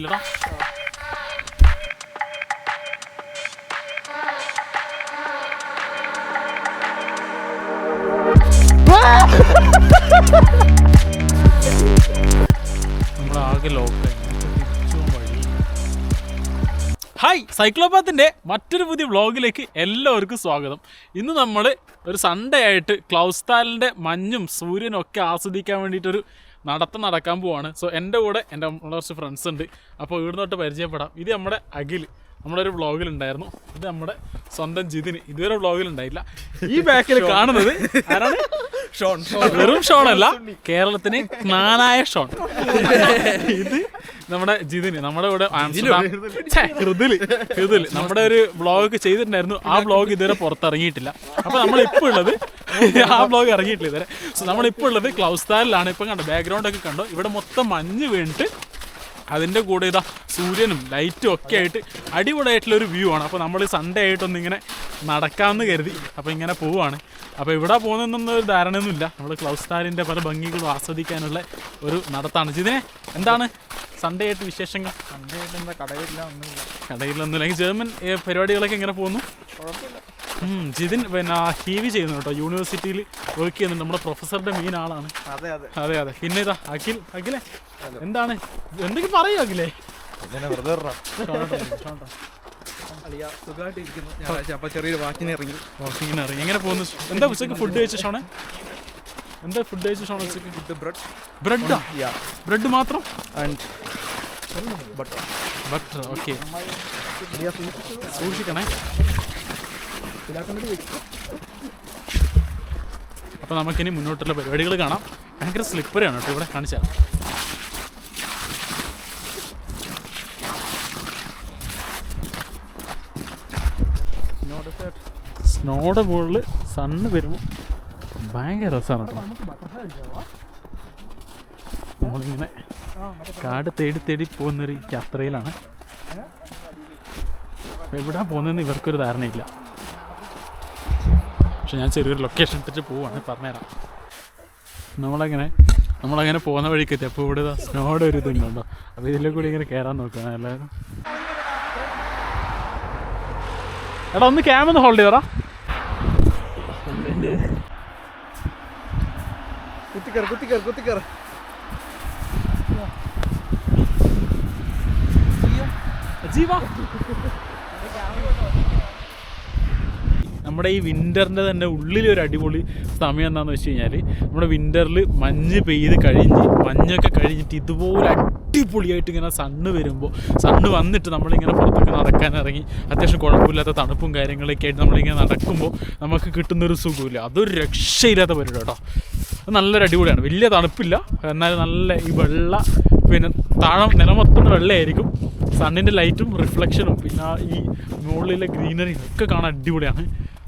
ഇല്ലടാ നമ്മളാകെ ഹായ് സൈക്ലോപാത്തിന്റെ മറ്റൊരു പുതിയ വ്ളോഗിലേക്ക് എല്ലാവർക്കും സ്വാഗതം. ഇന്ന് നമ്മൾ ഒരു സൺഡേ ആയിട്ട് ക്ലൗസ്താലിന്റെ മഞ്ഞും സൂര്യനും ഒക്കെ ആസ്വദിക്കാൻ വേണ്ടിയിട്ടൊരു നടത്തം നടക്കാൻ പോവാണ്. സോ എന്റെ കൂടെ എന്റെ കുറച്ച് ഫ്രണ്ട്സ് ഉണ്ട്. അപ്പോൾ ഇവിടുന്ന് തൊട്ട് പരിചയപ്പെടാം. ഇത് നമ്മുടെ അഖിൽ. നമ്മുടെ ഒരു ബ്ലോഗിൽ ഉണ്ടായിരുന്നു. ഇത് നമ്മുടെ സ്വന്തം ജിതിന് ഇതുവരെ ബ്ലോഗിൽ ഉണ്ടായില്ല ഈ ബാക്കിൽ കാണുന്നത് ആരാണ്? ഷോൺ വെറും ഷോൺ അല്ല. കേരളത്തിന് നാനായ ഷോൺ ഇത് നമ്മുടെ ജിതിന് നമ്മുടെ ഇവിടെ ഹൃദിൽ ഹൃദിൽ നമ്മുടെ ഒരു വ്ളോഗ് ചെയ്തിട്ടുണ്ടായിരുന്നു. ആ വ്ളോഗ് ഇതുവരെ പുറത്തിറങ്ങിയിട്ടില്ല. അപ്പൊ നമ്മളിപ്പോൾ ഉള്ളത് ആ ബ്ലോഗ് ഇറങ്ങിയിട്ടില്ല ഇതുവരെ. സോ നമ്മളിപ്പോൾ ഉള്ളത് ക്ലൗസ്താലിലാണ് ഇപ്പം കണ്ടോ ബാക്ക്ഗ്രൗണ്ട് ഒക്കെ കണ്ടോ? ഇവിടെ മൊത്തം മഞ്ഞ് വീണിട്ട് അതിന്റെ കൂടെ ഇതാ സൂര്യനും ലൈറ്റും ഒക്കെ ആയിട്ട് അടിപൊളിയായിട്ടുള്ള ഒരു വ്യൂ ആണ്. അപ്പോൾ നമ്മൾ സൺഡേ ആയിട്ടൊന്ന് ഇങ്ങനെ നടക്കാമെന്ന് കരുതി അപ്പോൾ ഇങ്ങനെ പോവുകയാണ് അപ്പോൾ ഇവിടെ പോകുന്നതെന്നൊന്നും ഒരു ധാരണയൊന്നുമില്ല. നമ്മൾ ക്ലൗസ് താലിന്റെ പല ഭംഗികളും ആസ്വദിക്കാനുള്ള ഒരു നടത്താണ്. ഇതിനെ എന്താണ് സൺഡേ ആയിട്ട് വിശേഷങ്ങൾ? സൺഡേ ആയിട്ട് എന്താ കടയില്ല ഒന്നുമില്ല. കടയിലൊന്നുമില്ല. ജർമ്മൻ പരിപാടികളൊക്കെ എങ്ങനെ പോകുന്നു? കുഴപ്പമില്ല. ജിതിൻ പിന്നെ ടി വി ചെയ്യുന്നു കേട്ടോ. യൂണിവേഴ്സിറ്റിയിൽ വർക്ക് ചെയ്യുന്നുണ്ട് നമ്മുടെ പ്രൊഫസറുടെ മെയിൻ ആളാണ്. അതെ അതെ. അതെ അതെ. പിന്നെ ഇതാ അഖിൽ. അഖിലെ എന്താണ്? എന്തെങ്കിലും പറയൂ അഖിലേ. എങ്ങനെ പോകുന്നു? എന്താ ഉച്ചയ്ക്ക് ഫുഡ് കഴിച്ച ഷോണെ? എന്താ ഫുഡ് കഴിച്ച ഷോണ ഉച്ചയ്ക്ക് ബ്രെഡ് ബ്രെഡാ മാത്രം? ആൻഡ് ബട്ടർ ബട്ടർ ഓക്കെ സൂക്ഷിക്കണേ. അപ്പോൾ നമുക്കിനി മുന്നോട്ടുള്ള പരിപാടികൾ കാണാം. ഭയങ്കര സ്ലിപ്പറാണ് കേട്ടോ ഇവിടെ കാണിച്ചാൽ. സ്നോയുടെ മുകളിൽ സണ്ണ് വരുമ്പോൾ ഭയങ്കര രസമാണ് നമ്മളിങ്ങനെ കാട് തേടി തേടി പോകുന്നൊരു യാത്രയിലാണ്. എവിടാ പോകുന്നതെന്ന് ഇവർക്കൊരു ധാരണയില്ല. പക്ഷെ ഞാൻ ചെറിയൊരു ലൊക്കേഷൻ ഇട്ടിട്ട് പോവാണ് പറഞ്ഞുതരാം. നമ്മളങ്ങനെ നമ്മളങ്ങനെ പോകുന്ന വഴിക്ക് എത്തി അപ്പോൾ ഇവിടെ സ്നോയുടെ ഒരു ഇതുണ്ടോ അപ്പോൾ ഇതിലെ കൂടി ഇങ്ങനെ കയറാൻ നോക്കുകയാണ് എല്ലാവരും. എടാ ഒന്ന് ക്യാമ ഒന്ന് ഹോൾഡ് ചെയ്തടാ. കുത്തിക്കർ കുത്തിക്കർ കുത്തിക്കർ ജീവ. നമ്മുടെ ഈ വിന്ററിന്റെ തന്നെ ഉള്ളിൽ ഒരു അടിപൊളി സമയം എന്താണെന്ന് വെച്ച് കഴിഞ്ഞാൽ നമ്മുടെ വിന്ററിൽ മഞ്ഞ് പെയ്ത് കഴിഞ്ഞ് മഞ്ഞൊക്കെ കഴിഞ്ഞിട്ട് ഇതുപോലെ അടിപൊളിയായിട്ട് ഇങ്ങനെ സണ്ണ് വരുമ്പോൾ സണ്ണ് വന്നിട്ട് നമ്മളിങ്ങനെ പുറത്തൊക്കെ നടക്കാൻ ഇറങ്ങി അത്യാവശ്യം കുഴപ്പമില്ലാത്ത തണുപ്പും കാര്യങ്ങളൊക്കെ ആയിട്ട് നമ്മളിങ്ങനെ നടക്കുമ്പോൾ നമുക്ക് കിട്ടുന്നൊരു സുഖമില്ല. അതൊരു രക്ഷയില്ലാത്ത പരിപാടി കേട്ടോ നല്ലൊരു അടിപൊളിയാണ്. വലിയ തണുപ്പില്ല. എന്നാലും നല്ല ഈ വെള്ള പിന്നെ താഴം നിലമൊത്തുന്ന വെള്ളമായിരിക്കും സണ്ണിന്റെ ലൈറ്റും റിഫ്ലക്ഷനും പിന്നെ ഈ മുകളിലെ ഗ്രീനറിയും ഒക്കെ കാണാൻ അടിപൊളിയാണ്.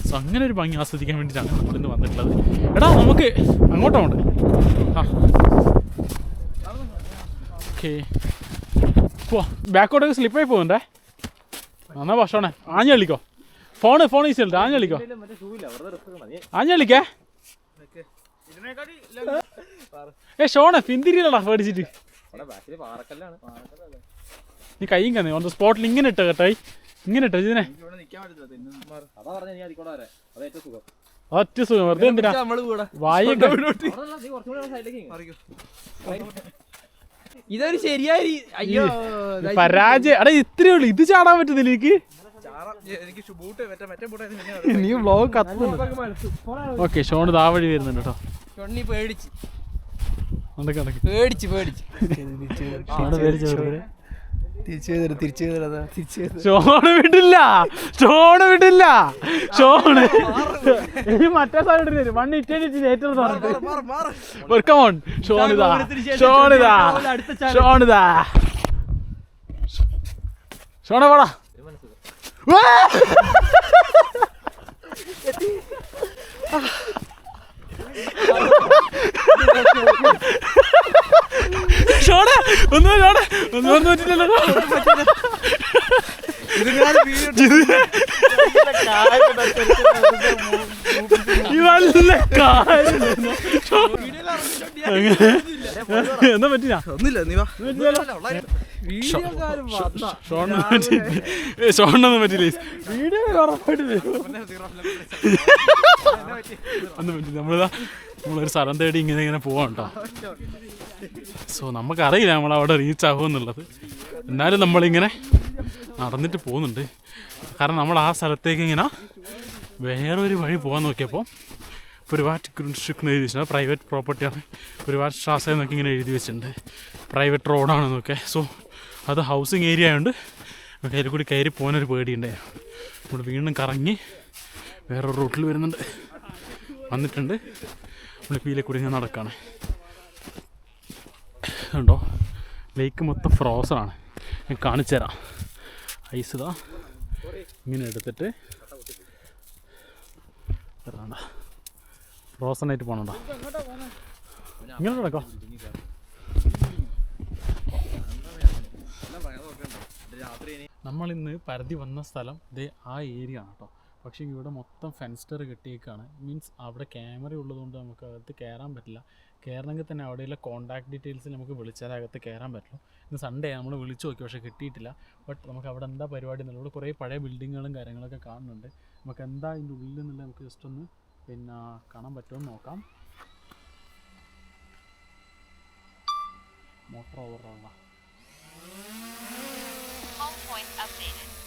സോ അങ്ങനെ ഒരു ഭംഗി ആസ്വദിക്കാൻ വേണ്ടിയിട്ടാണ് നമ്മളിന്ന് വന്നിട്ടുള്ളത്. എടാ നമുക്ക് അങ്ങോട്ടുണ്ട് ആ. ഓക്കെ. പോവാ. ബാക്കോട്ടൊക്കെ സ്ലിപ്പായി പോകുന്നുണ്ടേ നന്നാ ഭക്ഷണേ ആഞ്ഞ് കളിക്കോ. ഫോണ് ഫോൺ ഈസി ഉണ്ട് ആഞ്ഞ് കളിക്കോ. ആഞ്ഞ് കളിക്കേ. ഏ ഷോണെ പിന്തിരിയിലടാ പേടിച്ചിട്ട്. നീ കൈയും കന്നേ. ഓൺ ദ സ്പോട്ടിൽ ഇങ്ങനെ ഇട്ട കേട്ടായി ഇങ്ങനെ ഇട്ടോ ഇതിനെ ഒറ്റ സുഖം വെറുതെ എന്തിനാ? നമ്മൾ കൂടെ വായൊക്കെ ഇതൊരു ശരിയായ അയ്യോ പരാജയം. എടാ ഇത്രയേ ഉള്ളൂ. ഇത് ചാടാൻ പറ്റുന്നില്ല എനിക്ക്. നീ വ്ലോഗ് കത്തുന്നുണ്ട് ഓക്കെ ഷോൺ ദാ വഴി വരുന്നുണ്ട് കേട്ടോ. ഷൊണ്ണി പേടിച്ച്. പേടിച്ച് പേടിച്ച്. ഷോണ് പേടിച്ച്. തിരിച്ചു ചെയ്തത് തിരിച്ചു ചെയ്തത് തിരിച്ചു ഷോണ് വിടില്ല ഷോണ് വിടില്ല ഷോണ്. ഇനി മറ്റേ സൈഡിൽ വരും വൺ ഇറ്റേറ്റ് ഏറ്റവും ഷോണിതാ ഷോണിതാ ഷോണിതാ. ഷോണ പോടാ. ഷോണ ഒന്നും ഷോണ ഒന്നും ഒന്നും പറ്റില്ലല്ലോ കാര്യം. എന്നാ പറ്റില്ല ഒന്നുമില്ല നീ വാ. പറ്റില്ല. ഒന്നും നമ്മളിതാ നമ്മളൊരു സ്ഥലം തേടി ഇങ്ങനെ ഇങ്ങനെ പോവാം കേട്ടോ. സോ നമുക്കറിയില്ല നമ്മൾ അവിടെ റീച്ച് ആകുമെന്നുള്ളത് എന്നാലും നമ്മളിങ്ങനെ നടന്നിട്ട് പോകുന്നുണ്ട്. കാരണം നമ്മൾ ആ സ്ഥലത്തേക്ക് ഇങ്ങനെ വേറൊരു വഴി പോകാൻ നോക്കിയപ്പോൾ ഒരുപാട് കൃഷിക്ക് എഴുതി വെച്ചിട്ടുണ്ട്. പ്രൈവറ്റ് പ്രോപ്പർട്ടിയാണ് ഒരുപാട് ശ്വാസം എന്നൊക്കെ ഇങ്ങനെ എഴുതി വെച്ചിട്ടുണ്ട്. പ്രൈവറ്റ് റോഡാണെന്നൊക്കെ സോ അത് ഹൗസിങ് ഏരിയ ആയതുകൊണ്ട് നമുക്ക് അതിൽ കൂടി കയറി പോകാനൊരു പേടിയുണ്ടായിരുന്നു നമ്മൾ വീണ്ടും കറങ്ങി വേറൊരു റൂട്ടിൽ വരുന്നുണ്ട്. വന്നിട്ടുണ്ട്. നമ്മൾ പീലെ കൂടി ഞാൻ നടക്കുകയാണ് ഉണ്ടോ ലേക്ക് മൊത്തം ഫ്രോസറാണ് ഞാൻ കാണിച്ചു തരാം. ഐസ് ഇതാ. ഇങ്ങനെ എടുത്തിട്ട്. ഇതാണ്ട ഫ്രോസൺ ആയിട്ട് പോകണണ്ട ഇങ്ങനെ നമ്മൾ നമ്മളിന്ന് പരതി വന്ന സ്ഥലം ദേ ആ ഏരിയ ആണ് കേട്ടോ പക്ഷേ ഇവിടെ മൊത്തം ഫെൻസ്റ്റർ കെട്ടിയേക്കാണ്. മീൻസ് അവിടെ ക്യാമറ ഉള്ളതുകൊണ്ട് നമുക്ക് അകത്ത് കയറാൻ പറ്റില്ല. കയറണമെങ്കിൽ തന്നെ അവിടെയുള്ള കോൺടാക്ട് ഡീറ്റെയിൽസ് നമുക്ക് വിളിച്ചാലേ അകത്ത് കയറാൻ പറ്റുള്ളൂ. ഇന്ന് സൺഡേ നമ്മൾ വിളിച്ചു നോക്കി. പക്ഷേ കിട്ടിയിട്ടില്ല. ബട്ട് നമുക്ക് അവിടെ എന്താ പരിപാടി എന്നുള്ളത്. കുറേ പഴയ ബിൽഡിങ്ങുകളും കാര്യങ്ങളൊക്കെ കാണുന്നുണ്ട്. നമുക്ക് എന്താ അതിന്റെ ഉള്ളിൽ നിന്നുള്ള നമുക്ക് ജസ്റ്റ് ഒന്ന് പിന്നെ കാണാൻ പറ്റുമെന്ന് നോക്കാം. മോട്ടർ പോയിന്റ് Home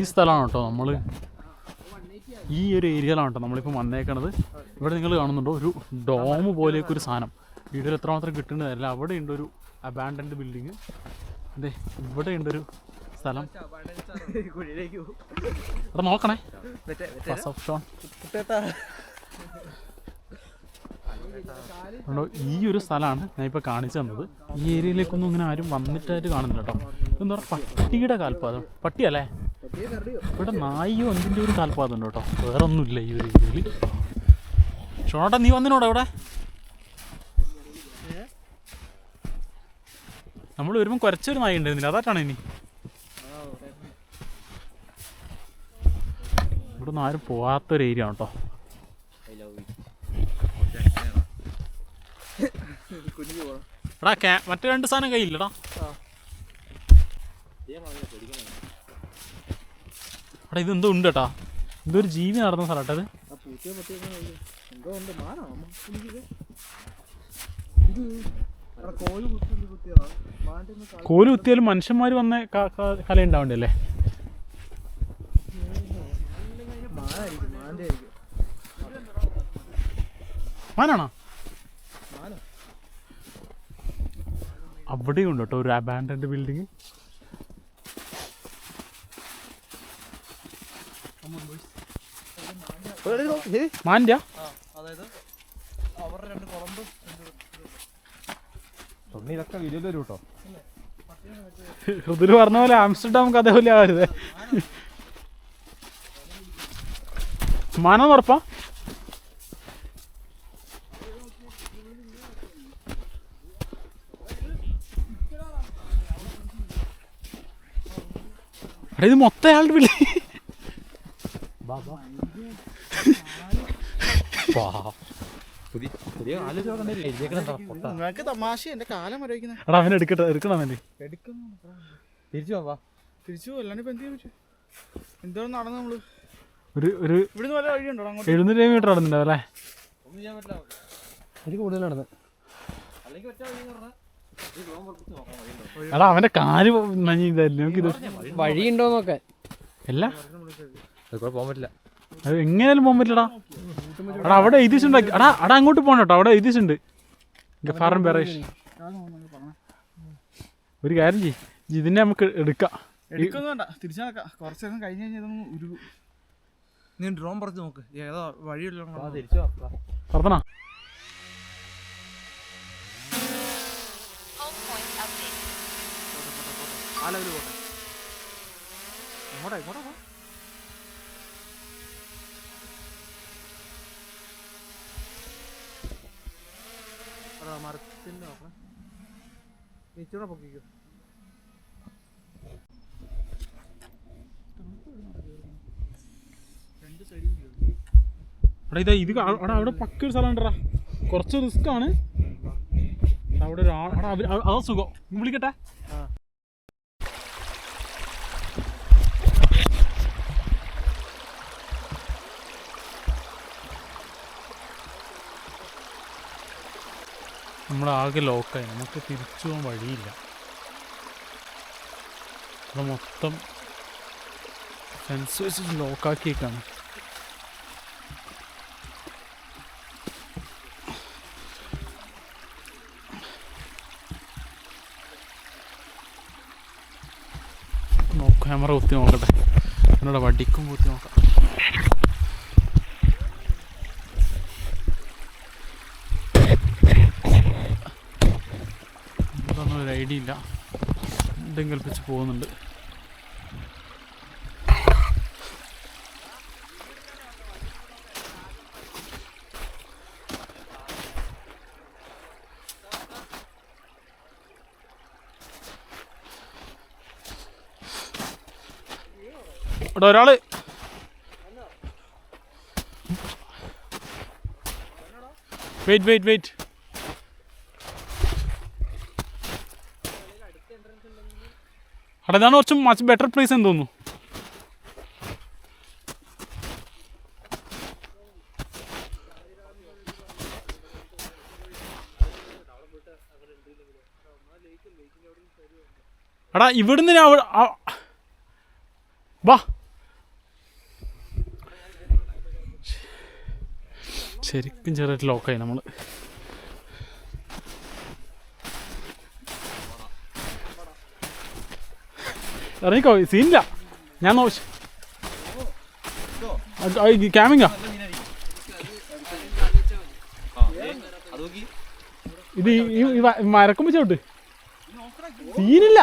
ഈ സ്ഥലമാണ് കേട്ടോ നമ്മൾ ഈ ഒരു ഏരിയയിലാണ് കേട്ടോ നമ്മളിപ്പോൾ വന്നേക്കണത്. ഇവിടെ നിങ്ങൾ കാണുന്നുണ്ടോ? ഒരു ഡോം പോലെയൊക്കെ ഒരു സാധനം. വീഡിയോയിൽ എത്രമാത്രം കിട്ടുന്നതല്ല അവിടെ ഉണ്ട് ഒരു അബാൻഡൻഡ് ബിൽഡിങ് അതെ ഇവിടെ ഉണ്ടൊരു സ്ഥലം അവിടെ നോക്കണേ. First Pass of Sean. കുട്ടേട്ടാ കണ്ടോ ഈ ഒരു സ്ഥലമാണ് ഞാൻ ഇപ്പോൾ കാണിച്ചു തന്നത്. ഈ ഏരിയയിലേക്കൊന്നും ഇങ്ങനെ ആരും വന്നിട്ടായിട്ട് കാണുന്നില്ല കേട്ടോ. എന്താ പറയുക പട്ടിയുടെ കാൽപാദം. പട്ടിയല്ലേ? ഇവിടെ നായിയോ എന്തിന്റെ ഒരു കാൽപാദം ഉണ്ട് കേട്ടോ. വേറെ ഒന്നുമില്ല ഈ ഒരു ഏരിയയിൽ. ഷോണോട്ടാ നീ വന്നിനോടെ ഇവിടെ? നമ്മൾ വരുമ്പോൾ കുറച്ചൊരു നായി ഉണ്ടായിരുന്നില്ല? അതാട്ടാണ് ഇനി? ഇവിടെ നിന്ന് ആരും പോവാത്തൊരു ഏരിയ ആണ് കേട്ടോ കുഞ്ഞു പോകണം എടാ ക്യാ മറ്റേ രണ്ട് സാധനം കയ്യില്ലടാ എടാ ഇതെന്തോ ഉണ്ട് കേട്ടാ. ഇതൊരു ജീവി നടന്ന സ്ഥലം കേട്ടോ ഇത്. എന്തോ കോൽ കുത്തിയാലും മനുഷ്യന്മാർ വന്ന കല ഉണ്ടാവണ്ടല്ലേ? മാനാണോ മാനോ അവിടെയും ഉണ്ട് കേട്ടോ ഒരു അബാൻഡൻഡ് ബിൽഡിങ് മാന്റെ അതായത് അവരുടെ രണ്ട് കുളമ്പ് ഇതൊക്കെ വീഡിയോയിൽ വരും കേട്ടോ ഇതിൽ പറഞ്ഞ പോലെ ആംസ്റ്റർഡാം കഥ പോലെ ആവരുത്. മാനം ഉറപ്പാ. എടാ ഇത് മൊത്തം അയാളുടെ പൊട്ട നിങ്ങൾക്ക് തമാശ എന്റെ കാലം വരയ്ക്കുന്നത് എടാ അവനെ എടുക്കട്ടെ എടുക്കണം അവന്റെ എടുക്കുന്നു. തിരിച്ചു പോവാ തിരിച്ചു അല്ലാണ്ട് ഇപ്പൊ എന്ത് ചെയ്യാൻ പറ്റും? എന്തോ നടന്നു നമ്മൾ? ഒരു ഒരു ഇവിടുന്ന് വല്ല വഴിയുണ്ടോ അങ്ങോട്ട്? എഴുന്നൂറ് മീറ്റർ നടന്നിട്ടുണ്ടാവും അല്ലേ? അതിൽ കൂടുതൽ നടന്നത് എടാ അവന്റെ കാൽ നമുക്ക് ഇത് വഴിയുണ്ടോ നോക്കാൻ അല്ല പോകാൻ പറ്റില്ല. അത് എങ്ങനെയാലും പോകാൻ പറ്റില്ലടാ. എടാ അവിടെ എഴുതിച്ചുണ്ട് എടാ എടാ അങ്ങോട്ട് പോകണം കേട്ടോ. അവിടെ എഴുതിച്ചുണ്ട് ഗഫാറൻ ബെറേഷ് ഒരു കാര്യം ചെയ്യ്. ഇതിനെ നമുക്ക് എടുക്കാം. തിരിച്ചു നടക്കാം. കുറച്ച് നേരം കഴിഞ്ഞ് കഴിഞ്ഞാൽ ഒരു നീ ഡ്രോൺ പറിച്ച് നോക്ക്. ഏതാ വഴിയുള്ള ആ ലെവൽ പോട്ടെ ഇങ്ങോട്ടാ ഇങ്ങോട്ടാ. പോ? എടാ, മരത്തിന്റെ നോക്കണേ നീച്ചൂടെ പൊക്കിക്കോ. അവിടെ ഇതാ ഇത് അവിടെ അവിടെ പക്ക ഒരു സ്ഥലം ഉണ്ടടാ കുറച്ച് റിസ്ക് ആണ്. അവിടെ ഒരു അവിടെ എടാ അതാ സുഖം. വിളിക്കട്ടെ. നമ്മളാകെ ലോക്കായി. നമുക്ക് തിരിച്ചു പോകാൻ വഴിയില്ല. അത് മൊത്തം ഫെൻസ് വെച്ചിട്ട് ലോക്കാക്കിയേക്കാണ്. ക്യാമറ കുത്തി നോക്കട്ടെ. എന്നോട് വടിക്കും കുത്തി നോക്കാം. എന്തെങ്കിലും കൽപ്പിച്ച് പോകുന്നുണ്ട്. ഇവിടെ ഒരാൾ. വെയിറ്റ് വെയിറ്റ് വെയിറ്റ് അവിടെ ഇതാണ് കുറച്ച് മച്ച് ബെറ്റർ പ്ലേസ് എന്ന് തോന്നുന്നു. എടാ ഇവിടുന്ന് ഞാൻ വാ. ശരിക്കും ചെറിയ ലോക്കായി നമ്മൾ ഇറങ്ങിക്കോ സീനില്ല. ഞാൻ ക്യാമിങ്ങാ? ഇത് ഈ- ഈ ഈ വ- മരക്കും വെച്ചോട്ട് സീനില്ല.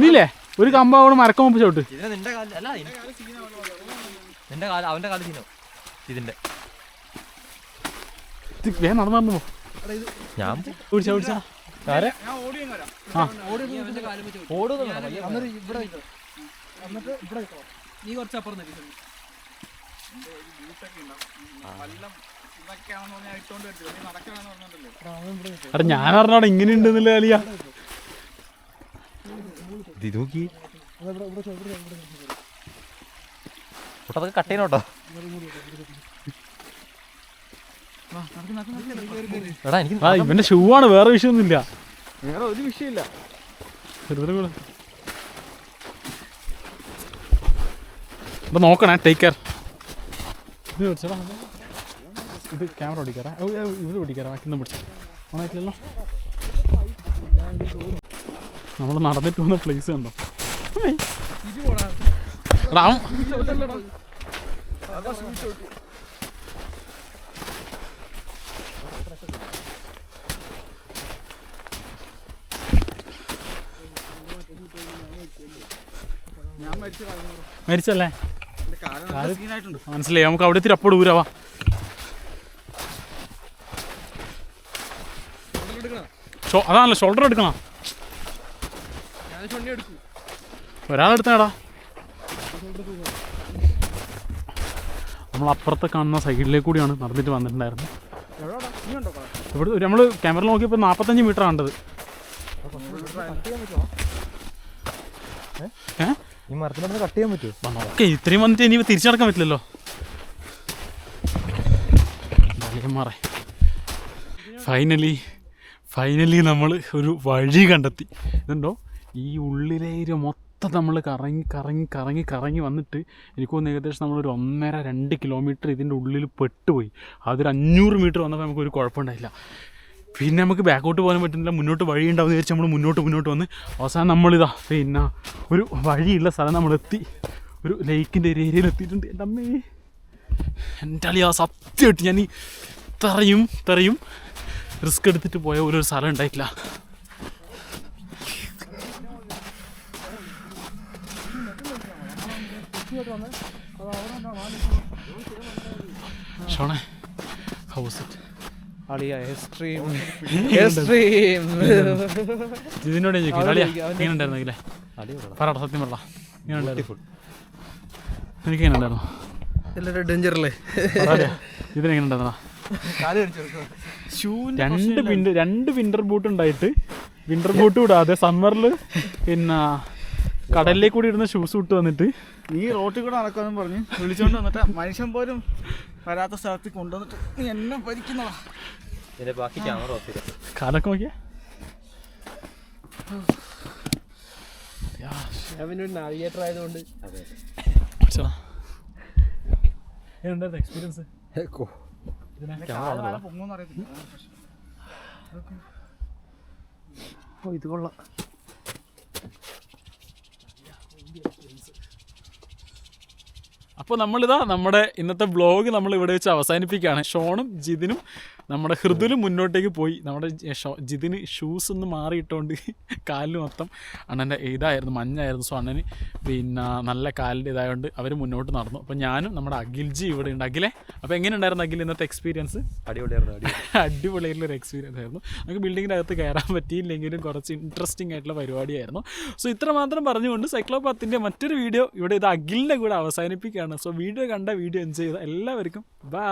ഇല്ലേ ഒരു കമ്പാവോട് മരക്കം മുമ്പ് ചോട്ട് നിന്റെ കാല അവന്റെ കാല സീനോ ഇതിന്റെ. വേഗം നടന്നു ഞാൻ പിടിച്ചാ പിടിച്ചാ ആരെ? നീ കുറച്ച് അപ്പുറം ഞാൻ അറിഞ്ഞാടാ ഇങ്ങനെ ഉണ്ടെന്നില്ല അലിയ? ഇത് നോക്കി. അതൊക്കെ കട്ട്. ചെയ്യണോട്ടോ എടാ എനിക്ക് ആ ഇവന്റെ ഷൂ ആണ് വേറെ വിഷയമൊന്നുമില്ല വേറെ ഒരു വിഷയമില്ല. അപ്പൊ നോക്കണേ ടേക്ക് കെയർ ഇത് പിടിച്ചടാ ഇത് ക്യാമറ ഓടിക്കാറാ. ഇത് ഓടിക്കാറാ. ബാക്കി പിടിച്ച. ഓണായിട്ടില്ലല്ലോ. നമ്മൾ നടന്നിട്ട് വന്ന പ്ലേസ് കണ്ടോ. എടാ മരിച്ചല്ലേ? മനസ്സിലായി. നമുക്ക് അവിടെ എത്തി അപ്പോൾ ദൂരവാ അതാണല്ലോ ഷോൾഡർ എടുക്കണം? നമ്മളപ്പുറത്ത് ഒരാളെടുത്തടാ നമ്മൾ അപ്പുറത്തെ കാണുന്ന സൈഡിലേക്ക് കൂടിയാണ് നടന്നിട്ട് വന്നിട്ടുണ്ടായിരുന്നത്. ഇവിടെ നമ്മൾ ക്യാമറ നോക്കിയപ്പോൾ നാൽപ്പത്തഞ്ച് മീറ്റർ കണ്ടത് ഏ ഈ മരത്തിനടുത്ത് കട്ട് ചെയ്യാൻ പറ്റുമോ? ഓക്കെ ഇത്രയും വന്നിട്ട് ഇനി തിരിച്ചു നടക്കാൻ പറ്റില്ലല്ലോ. മാറേ ഫൈനലി ഫൈനലി നമ്മൾ ഒരു വഴി കണ്ടെത്തി. ഇതുണ്ടോ? ഈ ഉള്ളിലേര് മൊത്തം നമ്മൾ കറങ്ങി കറങ്ങി കറങ്ങി കറങ്ങി വന്നിട്ട് എനിക്ക് തോന്നുന്നു ഏകദേശം നമ്മളൊരു ഒന്നര രണ്ട് കിലോമീറ്റർ ഇതിന്റെ ഉള്ളിൽ പെട്ടുപോയി. അതൊരു അഞ്ഞൂറ് മീറ്റർ വന്നപ്പോൾ നമുക്കൊരു കുഴപ്പമുണ്ടായില്ല. പിന്നെ നമുക്ക് ബാക്കോട്ട് പോകാൻ പറ്റുന്നില്ല. മുന്നോട്ട് വഴി ഉണ്ടാവും വിചാരിച്ച് നമ്മൾ മുന്നോട്ട് മുന്നോട്ട് വന്ന് അവസാനം നമ്മളിതാ പിന്നെ ഒരു വഴിയുള്ള സ്ഥലം നമ്മളെത്തി. ഒരു ലേക്കിന്റെ ഒരു ഏരിയയിൽ എത്തിയിട്ടുണ്ട്. എന്റെ അമ്മേ. എന്റെ അളി ആ സത്യമായിട്ട് ഞാൻ ഈ തറയും തറയും റിസ്ക് എടുത്തിട്ട് പോയ ഒരു സ്ഥലം ഉണ്ടായിട്ടില്ല. ഷോണേ ഹൗസ് ഇറ്റ് അളിയ എക്സ്ട്രീം എക്സ്ട്രീം ഇതിനോട് ചോദിക്കും അളിയാ എങ്ങനെ ഉണ്ടായിരുന്നെങ്കിലേ പറയട്ടെ സത്യം പറ. ഉണ്ടായിരുന്നു എനിക്ക് ഉണ്ടായിരുന്നു എല്ലാവരും ഇതിനെങ്ങനെ ഉണ്ടായിരുന്നാ രണ്ട് വിന്റർ രണ്ട് വിന്റർ ബൂട്ട് ഉണ്ടായിട്ട് വിന്റർ ബൂട്ട് കൂടാതെ സമ്മറിൽ പിന്നെ കടലിലേക്ക് കൂടി ഇടുന്ന ഷൂസ് ഇട്ട് വന്നിട്ട് നീ റോട്ടിൽ കൂടെ നടക്കാമെന്ന് പറഞ്ഞ് വിളിച്ചോണ്ട് വന്നിട്ട് മനുഷ്യൻ പോലും വരാത്ത സ്ഥലത്ത് കൊണ്ടുവന്നിട്ട് നീ എന്നെ ഭരിക്കുന്നതാ. ഇതിന്റെ ബാക്കി ക്യാമറ ഓഫ് കാലൊക്കെ നോക്കിയാ. നാവിഗേറ്റർ ആയതുകൊണ്ട്. എങ്ങനെയുണ്ടായിരുന്നു എക്സ്പീരിയൻസ് ഓ ഇത് കൊള്ളാം. അപ്പോൾ നമ്മളിതാ നമ്മുടെ ഇന്നത്തെ ബ്ലോഗ് നമ്മൾ ഇവിടെ വെച്ച് അവസാനിപ്പിക്കുകയാണ്. ഷോണും ജിതിനും നമ്മുടെ ഹൃദുൽ മുന്നോട്ടേക്ക് പോയി. നമ്മുടെ ജിതിന് ഷൂസ് ഒന്ന് മാറിയിട്ടോണ്ട് കാലിന് മൊത്തം അണ്ണന്റെ ഇതായിരുന്നു മഞ്ഞായിരുന്നു. സോ അണ്ണന് പിന്നെ നല്ല കാലിന്റെ ഇതായതുകൊണ്ട് അവർ മുന്നോട്ട് നടന്നു. അപ്പോൾ ഞാനും നമ്മുടെ അഖിൽജി ഇവിടെ ഉണ്ട്. അഖിലേ അപ്പോൾ എങ്ങനെ ഉണ്ടായിരുന്നു അഖിൽ ഇന്നത്തെ എക്സ്പീരിയൻസ് അടിപൊളിയായിരുന്നു അടിപൊളി. അടിപൊളിയായിട്ടുള്ള ഒരു എക്സ്പീരിയൻസ് ആയിരുന്നു. നമുക്ക് ബിൽഡിങ്ങിന്റെ അകത്ത് കയറാൻ പറ്റിയില്ലെങ്കിലും കുറച്ച് ഇൻട്രസ്റ്റിംഗ് ആയിട്ടുള്ള പരിപാടിയായിരുന്നു. സോ ഇത്ര മാത്രം പറഞ്ഞുകൊണ്ട് സൈക്ലോപാത്തിന്റെ മറ്റൊരു വീഡിയോ ഇവിടെ ഇത് അഖിലിന്റെ കൂടെ അവസാനിപ്പിക്കുകയാണ്. സോ വീഡിയോ കണ്ട വീഡിയോ എൻജോയ് ചെയ്ത എല്ലാവർക്കും ബൈ